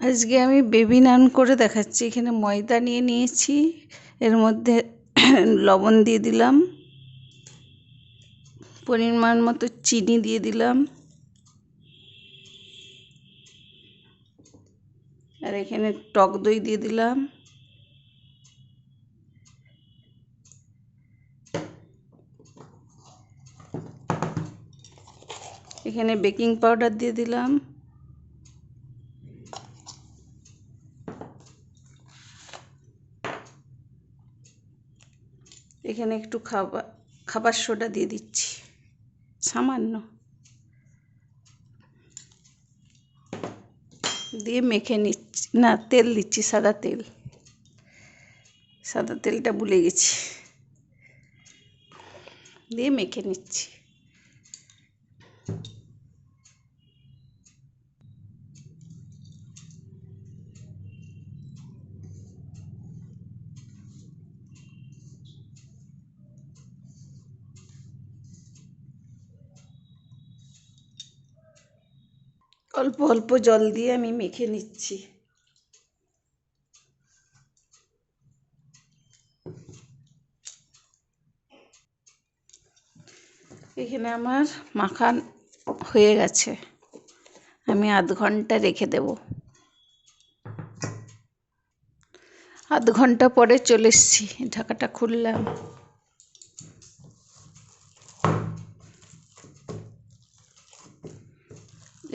আজকে আমি বেবি নান করে দেখাচ্ছি। এখানে ময়দা নিয়ে নিয়েছি। এর মধ্যে লবণ দিয়ে দিলাম। পরিমাণ মতো চিনি দিয়ে দিলাম। আর এখানে টক দই দিয়ে দিলাম। এখানে বেকিং পাউডার দিয়ে দিলাম। এখানে একটু খাবার খাবার সোডা দিয়ে দিচ্ছি। সামান্য। দিয়ে মেখে নিচ্ছি। না, তেল দিচ্ছি, সাদা তেল। সাদা তেলটা ভুলে গেছি। দিয়ে মেখে নিচ্ছি। অল্প অল্প জল দিয়ে আমি মেখে নিচ্ছি। এখানে আমার মাখান হয়ে গেছে। আমি আধ ঘণ্টা রেখে দেব। আধ ঘণ্টা পরে চলে এসছি। ঢাকাটা খুললাম।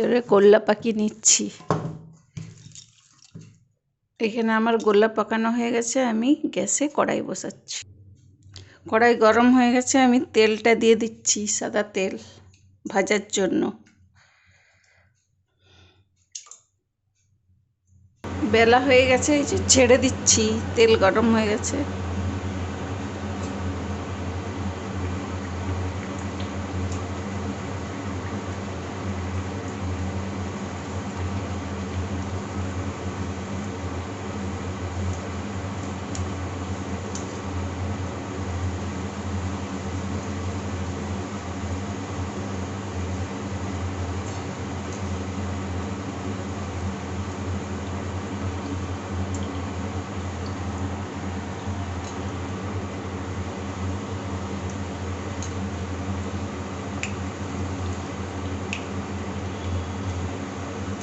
এবারে গোল্লা পাকিয়ে নিচ্ছি। এখানে আমার গোল্লা পাকানো হয়ে গেছে, আমি গ্যাসে কড়াই বসাচ্ছি। কড়াই গরম হয়ে গেছে, আমি তেলটা দিয়ে দিচ্ছি, সাদা তেল ভাজার জন্য। বেলা হয়ে গেছে ছেড়ে দিচ্ছি, তেল গরম হয়ে গেছে।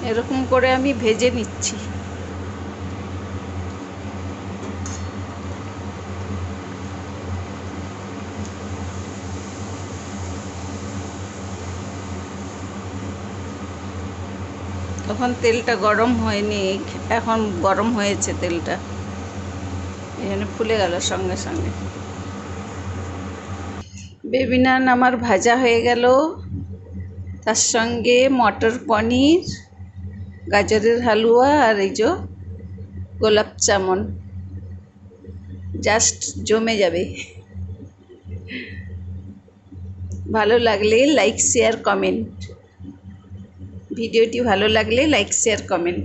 এরকম করে আমি ভেজে নিচ্ছি। তখন তেলটা গরম হয়নি, এখন গরম হয়েছে তেলটা। এখানে ফুলে গেল সঙ্গে সঙ্গে। বেবি নান আমার ভাজা হয়ে গেল। তার সঙ্গে মটর পনির। গাজরের হালুয়া আর এই যে গোলাপ জামুন। জাস্ট জমে যাবে। ভালো লাগলে লাইক শেয়ার কমেন্ট ভিডিওটি ভালো লাগলে লাইক শেয়ার কমেন্ট